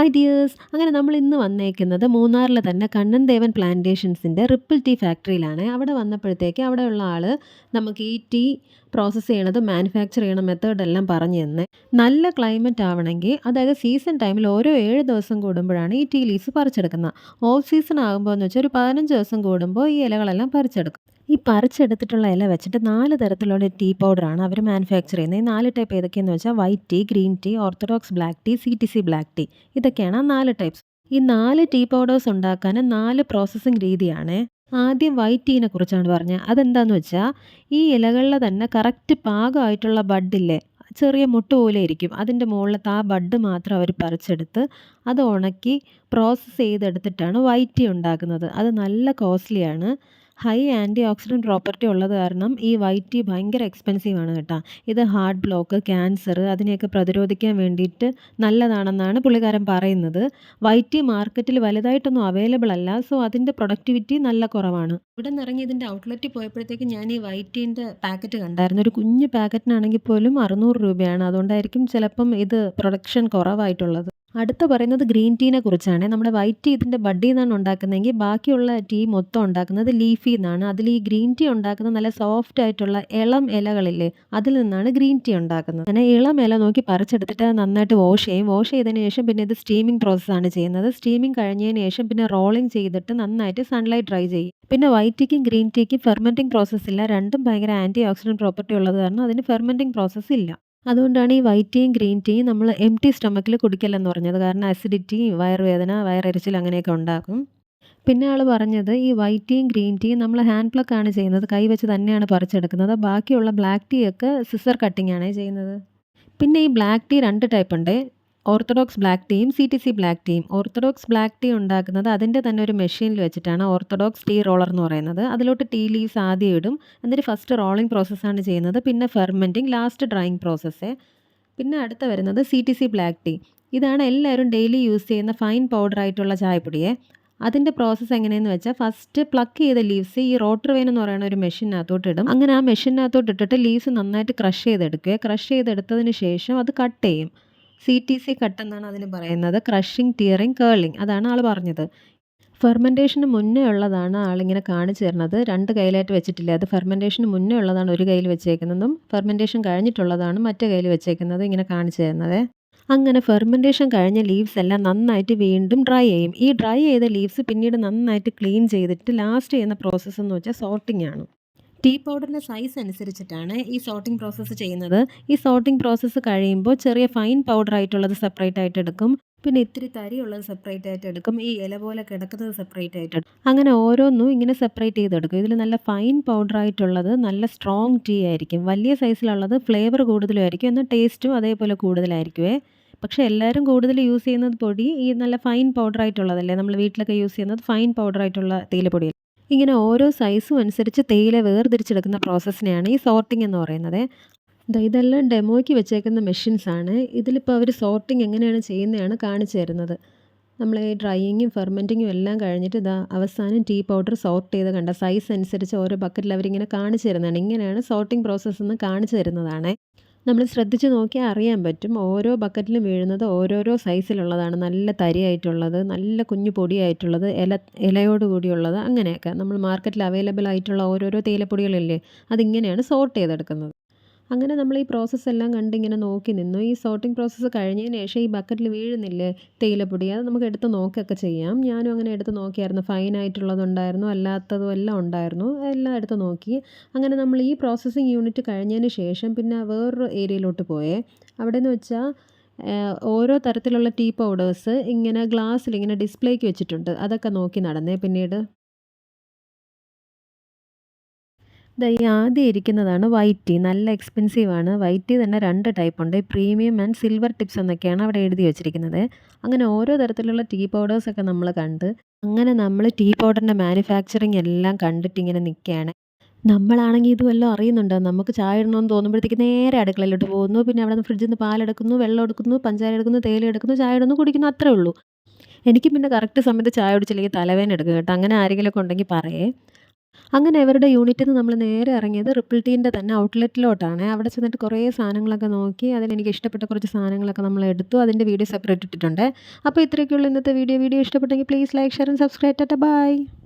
Hi dears അങ്ങനെ നമ്മൾ ഇന്ന് വന്നേക്കുന്നത് മൂന്നാറിലെ തന്നെ കണ്ണൻ ദേവൻ പ്ലാന്റേഷൻസിന്റെ റിപ്പിൾ ടീ ഫാക്ടറിയിലാണ്. അവിടെ വന്നപ്പോഴത്തേക്ക് അവിടെയുള്ള ആൾ നമുക്ക് ഈ ടീ പ്രോസസ്സ് ചെയ്യണത് മാനുഫാക്ചർ ചെയ്യണ മെത്തേഡെല്ലാം പറഞ്ഞു തന്നെ. നല്ല ക്ലൈമറ്റ് ആവണമെങ്കിൽ അതായത് സീസൺ ടൈമിൽ ഓരോ ഏഴ് ദിവസം കൂടുമ്പോഴാണ് ഈ ടീ ലീസ് പറിച്ചെടുക്കുന്നത്. ഓഫ് സീസൺ ആകുമ്പോൾ എന്ന് വെച്ചാൽ ഒരു പതിനഞ്ച് ദിവസം കൂടുമ്പോൾ ഈ ഇലകളെല്ലാം പറിച്ചെടുക്കും. ഈ പറിച്ചെടുത്തിട്ടുള്ള ഇല വെച്ചിട്ട് നാല് തരത്തിലുള്ള ടീ പൗഡറാണ് അവർ മാനുഫാക്ചർ ചെയ്യുന്നത്. ഈ നാല് ടൈപ്പ് ഏതൊക്കെയെന്ന് വെച്ചാൽ white tea green tea orthodox black tea C T C black tea ഇതൊക്കെയാണ് ആ നാല് ടൈപ്സ് ഈ നാല് ടീ പൗഡേഴ്സ് ഉണ്ടാക്കാൻ നാല് പ്രോസസ്സിങ് രീതിയാണ്. ആദ്യം വൈറ്റ് ടീനെ കുറിച്ചാണ് പറഞ്ഞത്. അതെന്താണെന്ന് വെച്ചാൽ ഈ ഇലകളിലെ തന്നെ കറക്റ്റ് പാകമായിട്ടുള്ള ബഡില്ലേ ചെറിയ മുട്ട് പോലെ ഇരിക്കും. അതിന്റെ മുകളിലത്തെ ആ ബഡ് മാത്രം അവർ പറിച്ചെടുത്ത് അത് ഉണക്കി പ്രോസസ്സ് ചെയ്തെടുത്തിട്ടാണ് വൈറ്റ് ടീ ഉണ്ടാക്കുന്നത്. അത് നല്ല കോസ്റ്റ്ലിയാണ് ഹൈ ആന്റി ഓക്സിഡന്റ് പ്രോപ്പർട്ടി ഉള്ളത് കാരണം ഈ വൈറ്റ് ടീ ഭയങ്കര എക്സ്പെൻസീവ് ആണ് കേട്ടോ. ഇത് ഹാർട്ട് ബ്ലോക്ക് ക്യാൻസർ അതിനെയൊക്കെ പ്രതിരോധിക്കാൻ വേണ്ടിയിട്ട് നല്ലതാണെന്നാണ് പുള്ളിക്കാരൻ പറയുന്നത്. വൈറ്റ് ടീ മാർക്കറ്റിൽ വലുതായിട്ടൊന്നും അവൈലബിൾ അല്ല. സോ അതിന്റെ പ്രൊഡക്ടിവിറ്റി നല്ല കുറവാണ്. ഇവിടെ നിന്ന് ഇറങ്ങി ഇതിന്റെ ഔട്ട്ലെറ്റിൽ പോയപ്പോഴത്തേക്ക് ഞാൻ ഈ വൈറ്റ് ടീന്റെ പാക്കറ്റ് കണ്ടായിരുന്നു. ഒരു കുഞ്ഞ് പാക്കറ്റിനാണെങ്കിൽ പോലും അറുന്നൂറ് രൂപയാണ്. അതുകൊണ്ടായിരിക്കും ചിലപ്പം ഇത് പ്രൊഡക്ഷൻ കുറവായിട്ടുള്ളത്. അടുത്ത പറയുന്നത് ഗ്രീൻ ടീനെ കുറിച്ചാണ്. നമ്മുടെ വൈറ്റ് ടീ ഇതിന്റെ ബഡിൽ നിന്നാണ് ഉണ്ടാക്കുന്നതെങ്കിൽ ബാക്കിയുള്ള ടീ മൊത്തം ഉണ്ടാക്കുന്നത് ലീഫിൽ നിന്നാണ് അതിൽ ഈ ഗ്രീൻ ടീ ഉണ്ടാക്കുന്ന നല്ല സോഫ്റ്റ് ആയിട്ടുള്ള ഇളം ഇലകളില്ലേ അതിൽ നിന്നാണ് ഗ്രീൻ ടീ ഉണ്ടാക്കുന്നത്. അങ്ങനെ ഇളം ഇല നോക്കി പറിച്ചെടുത്തിട്ട് നന്നായിട്ട് വാഷ് ചെയ്യും. വാഷ് ചെയ്തതിന് ശേഷം പിന്നെ ഇത് സ്റ്റീമിംഗ് പ്രോസസ്സാണ് ചെയ്യുന്നത്. സ്റ്റീമിംഗ് കഴിഞ്ഞതിന് ശേഷം പിന്നെ റോളിംഗ് ചെയ്തിട്ട് നന്നായിട്ട് സൺലൈറ്റ് ഡ്രൈ ചെയ്യും. പിന്നെ വൈറ്റ് ടീക്കും ഗ്രീൻ ടീക്കും ഫെർമെന്റിംഗ് പ്രോസസ്സ് ഇല്ല. രണ്ടും ഭയങ്കര ആന്റി ഓക്സിഡന്റ് പ്രോപ്പർട്ടി ഉള്ളത് കാരണം അതിന് ഫെർമെന്റിംഗ് പ്രോസസ്സ് ഇല്ല. അതുകൊണ്ടാണ് ഈ വൈറ്റ് ടീയും ഗ്രീൻ ടീയും നമ്മൾ എം ടി സ്റ്റൊമക്കിൽ കുടിക്കലെന്ന് പറഞ്ഞത്. കാരണം അസിഡിറ്റി വയറുവേദന വയറരച്ചിൽ അങ്ങനെയൊക്കെ ഉണ്ടാക്കും. പിന്നെ ആൾ പറഞ്ഞത് ഈ വൈറ്റ് ടീയും ഗ്രീൻ ടീയും നമ്മൾ ഹാൻഡ് പ്ലക്ക് ആണ് ചെയ്യുന്നത്. കൈ വെച്ച് തന്നെയാണ് പറിച്ചെടുക്കുന്നത്. ബാക്കിയുള്ള ബ്ലാക്ക് ടീ ഒക്കെ സിസർ കട്ടിംഗ് ആണ് ചെയ്യുന്നത്. പിന്നെ ഈ ബ്ലാക്ക് ടീ രണ്ട് ടൈപ്പ് ഉണ്ട്. ഓർത്തഡോക്സ് ബ്ലാക്ക് ടീയും സി ടി സി ബ്ലാക്ക് ടീയും. ഓർത്തഡോക്സ് ബ്ലാക്ക് ടീ ഉണ്ടാക്കുന്നത് അതിന്റെ തന്നെ ഒരു മെഷീനിൽ വെച്ചിട്ടാണ് ഓർത്തഡോക്സ് ടീ റോളർ എന്ന് പറയുന്നത്. അതിലോട്ട് ടീ ലീവ്സ് ആദ്യം ഇടും. എന്നിട്ട് ഫസ്റ്റ് റോളിംഗ് പ്രോസസ്സാണ് ചെയ്യുന്നത്. പിന്നെ ഫെർമെന്റിങ് ലാസ്റ്റ് ഡ്രൈയിങ് പ്രോസസ്സ് പിന്നെ അടുത്ത വരുന്നത് C T C black tea. ഇതാണ് എല്ലാവരും ഡെയിലി യൂസ് ചെയ്യുന്ന ഫൈൻ പൗഡർ ആയിട്ടുള്ള ചായപ്പൊടിയെ. അതിന്റെ പ്രോസസ്സ് എങ്ങനെയെന്ന് വെച്ചാൽ ഫസ്റ്റ് പ്ലക്ക് ചെയ്ത ലീവ്സ് ഈ റോട്ടർ വെയിൻ എന്ന് പറയുന്ന ഒരു മെഷീനകത്തോട്ട് ഇടും. അങ്ങനെ ആ മെഷീനകത്തോട്ട് ഇട്ടിട്ട് ലീവ്സ് നന്നായിട്ട് ക്രഷ് ചെയ്തെടുക്കുക. ക്രഷ് ചെയ്തെടുത്തതിന് ശേഷം അത് കട്ട് ചെയ്യും. സി ടി സി കട്ട് എന്നാണ് അതിന് പറയുന്നത്. ക്രഷിങ് ടിയറിങ് കേളിങ് അതാണ് ആൾ പറഞ്ഞത്. ഫെർമെന്റേഷന് മുന്നേ ഉള്ളതാണ് ആളിങ്ങനെ കാണിച്ചു തരുന്നത്. രണ്ട് കയ്യിലായിട്ട് വെച്ചിട്ടില്ല. അത് ഫെർമെന്റേഷന് മുന്നേ ഉള്ളതാണ് ഒരു കയ്യിൽ വെച്ചേക്കുന്നതും ഫെർമെന്റേഷൻ കഴിഞ്ഞിട്ടുള്ളതാണ് മറ്റേ കയ്യിൽ വെച്ചേക്കുന്നത് ഇങ്ങനെ കാണിച്ചു തരുന്നത്. അങ്ങനെ ഫെർമെന്റേഷൻ കഴിഞ്ഞ ലീവ്സ് എല്ലാം നന്നായിട്ട് വീണ്ടും ഡ്രൈ ചെയ്യും. ഈ ഡ്രൈ ചെയ്ത ലീവ്സ് പിന്നീട് നന്നായിട്ട് ക്ലീൻ ചെയ്തിട്ട് ലാസ്റ്റ് ചെയ്യുന്ന പ്രോസസ്സ് എന്ന് വെച്ചാൽ സോർട്ടിംഗ് ആണ്. ടീ പൗഡറിന്റെ സൈസ് അനുസരിച്ചിട്ടാണ് ഈ സോർട്ടിംഗ് പ്രോസസ്സ് ചെയ്യുന്നത്. ഈ സോർട്ടിംഗ് പ്രോസസ്സ് കഴിയുമ്പോൾ ചെറിയ ഫൈൻ പൗഡർ ആയിട്ടുള്ളത് സെപ്പറേറ്റ് ആയിട്ട് എടുക്കും. പിന്നെ ഇത്തിരി തരിയുള്ളത് സെപ്പറേറ്റ് ആയിട്ട് എടുക്കും. ഈ ഇല പോലെ കിടക്കുന്നത് സെപ്പറേറ്റ് ആയിട്ട് എടുക്കും. അങ്ങനെ ഓരോന്നും ഇങ്ങനെ സെപ്പറേറ്റ് ചെയ്തെടുക്കും. ഇതിൽ നല്ല ഫൈൻ പൗഡർ ആയിട്ടുള്ളത് നല്ല സ്ട്രോങ് ടീ ആയിരിക്കും. വലിയ സൈസിലുള്ളത് ഫ്ലേവർ കൂടുതലുമായിരിക്കും എന്നാൽ ടേസ്റ്റും അതേപോലെ കൂടുതലായിരിക്കുമേ പക്ഷേ എല്ലാവരും കൂടുതൽ യൂസ് ചെയ്യുന്നത് പൊടി ഈ നല്ല ഫൈൻ പൗഡർ ആയിട്ടുള്ളതല്ലേ? നമ്മൾ വീട്ടിലൊക്കെ യൂസ് ചെയ്യുന്നത് ഫൈൻ പൗഡർ ആയിട്ടുള്ള തേയിലപ്പൊടി ഇങ്ങനെ ഓരോ സൈസും അനുസരിച്ച് തേയില വേർതിരിച്ചെടുക്കുന്ന പ്രോസസ്സിനെയാണ് ഈ സോർട്ടിംഗ് എന്ന് പറയുന്നത്. ഇതെല്ലാം ഡെമോയ്ക്ക് വെച്ചേക്കുന്ന മെഷീൻസ് ആണ്. ഇതിലിപ്പോൾ അവർ സോർട്ടിംഗ് എങ്ങനെയാണ് ചെയ്യുന്നതാണ് കാണിച്ചു തരുന്നത്. നമ്മൾ ഈ ഡ്രൈയിങ്ങും ഫെർമെന്റിങ്ങും എല്ലാം കഴിഞ്ഞിട്ട് ഇതാ അവസാനം ടീ പൗഡർ സോർട്ട് ചെയ്ത് കണ്ട സൈസ് അനുസരിച്ച് ഓരോ ബക്കറ്റിൽ അവരിങ്ങനെ കാണിച്ചു തരുന്നതാണ്. ഇങ്ങനെയാണ് സോർട്ടിംഗ് പ്രോസസ്സ് എന്ന് കാണിച്ചു തരുന്നതാണ്. നമ്മൾ ശ്രദ്ധിച്ച് നോക്കിയാൽ അറിയാൻ പറ്റും. ഓരോ ബക്കറ്റിലും വീഴുന്നത് ഓരോരോ സൈസിലുള്ളതാണ്. നല്ല തരിയായിട്ടുള്ളത് നല്ല കുഞ്ഞു പൊടിയായിട്ടുള്ളത് ഇല ഇലയോട് കൂടിയുള്ളത് അങ്ങനെയൊക്കെ നമ്മൾ മാർക്കറ്റിൽ അവൈലബിൾ ആയിട്ടുള്ള ഓരോരോ തേയിലപ്പൊടികളില്ലേ അതിങ്ങനെയാണ് സോർട്ട് ചെയ്തെടുക്കുന്നത്. അങ്ങനെ നമ്മൾ ഈ പ്രോസസ്സ് എല്ലാം കണ്ടിങ്ങനെ നോക്കി നിന്നു. ഈ സോർട്ടിംഗ് പ്രോസസ്സ് കഴിഞ്ഞതിന് ശേഷം ഈ ബക്കറ്റിൽ വീഴുന്നില്ലേ തേയിലപ്പൊടി? അത് നമുക്ക് എടുത്ത് നോക്കുകയൊക്കെ ചെയ്യാം. ഞാനും അങ്ങനെ എടുത്ത് നോക്കിയായിരുന്നു. ഫൈൻ ആയിട്ടുള്ളതുണ്ടായിരുന്നു അല്ലാത്തതും എല്ലാം ഉണ്ടായിരുന്നു. എല്ലാം എടുത്ത് നോക്കി. അങ്ങനെ നമ്മൾ ഈ പ്രോസസ്സിങ് യൂണിറ്റ് കഴിഞ്ഞതിന് ശേഷം പിന്നെ വേറൊരു ഏരിയയിലോട്ട് പോയേ. അവിടെ എന്ന് വെച്ചാൽ ഓരോ തരത്തിലുള്ള ടീ പൗഡേഴ്സ് ഇങ്ങനെ ഗ്ലാസ്സിൽ ഇങ്ങനെ ഡിസ്പ്ലേക്ക് വെച്ചിട്ടുണ്ട്. അതൊക്കെ നോക്കി നടന്നേ പിന്നീട്. ഈ ആദ്യം ഇരിക്കുന്നതാണ് വൈറ്റ്. ടീ നല്ല എക്സ്പെൻസീവ് ആണ് വൈറ്റ് ടീ തന്നെ രണ്ട് ടൈപ്പ് ഉണ്ട് പ്രീമിയം ആൻഡ് സിൽവർ ടിപ്സ് എന്നൊക്കെയാണ് അവിടെ എഴുതി വെച്ചിരിക്കുന്നത്. അങ്ങനെ ഓരോ തരത്തിലുള്ള ടീ പൗഡേഴ്സ് ഒക്കെ നമ്മൾ കണ്ട് അങ്ങനെ നമ്മൾ ടീ പൗഡറിന്റെ മാനുഫാക്ചറിങ് എല്ലാം കണ്ടിട്ട് ഇങ്ങനെ നിൽക്കുകയാണ്. നമ്മളാണെങ്കിൽ ഇതുമെല്ലാം അറിയുന്നുണ്ടോ. നമുക്ക് ചായ ഇടണമെന്ന് തോന്നുമ്പോഴത്തേക്ക് നേരെ അടുക്കളയിലോട്ട് പോകുന്നു. പിന്നെ അവിടെ നിന്ന് ഫ്രിഡ്ജിൽ നിന്ന് പാലെടുക്കുന്നു വെള്ളം എടുക്കുന്നു പഞ്ചാര എടുക്കുന്നു തേയില എടുക്കുന്നു ചായ ഇടുന്നു കുടിക്കുന്നു അത്രേ ഉള്ളൂ. എനിക്ക് പിന്നെ കറക്റ്റ് സമയത്ത് ചായ കുടിച്ചില്ലെങ്കിൽ തലവേദന എടുക്കും കേട്ടോ. അങ്ങനെ ആരെങ്കിലുമൊക്കെ ഉണ്ടെങ്കിൽ പറയേ. അങ്ങനെ അവരുടെ യൂണിറ്റിൽ നിന്ന് നമ്മൾ നേരെ ഇറങ്ങിയത് റിപ്പിൾ ടീന്റെ തന്നെ ഔട്ട്ലെറ്റിലോട്ടാണ്. അവിടെ ചെന്നിട്ട് കുറേ സാധനങ്ങളൊക്കെ നോക്കി അതിലെനിക്ക് ഇഷ്ടപ്പെട്ട കുറച്ച് സാധനങ്ങളൊക്കെ നമ്മൾ എടുത്തു അതിന്റെ വീഡിയോ സെപ്പറേറ്റ് ഇട്ടിട്ടുണ്ട്. അപ്പോൾ ഇത്രയൊക്കെയുള്ള ഇന്നത്തെ വീഡിയോ. വീഡിയോ ഇഷ്ടപ്പെട്ടെങ്കിൽ please like share and subscribe. Tata bye.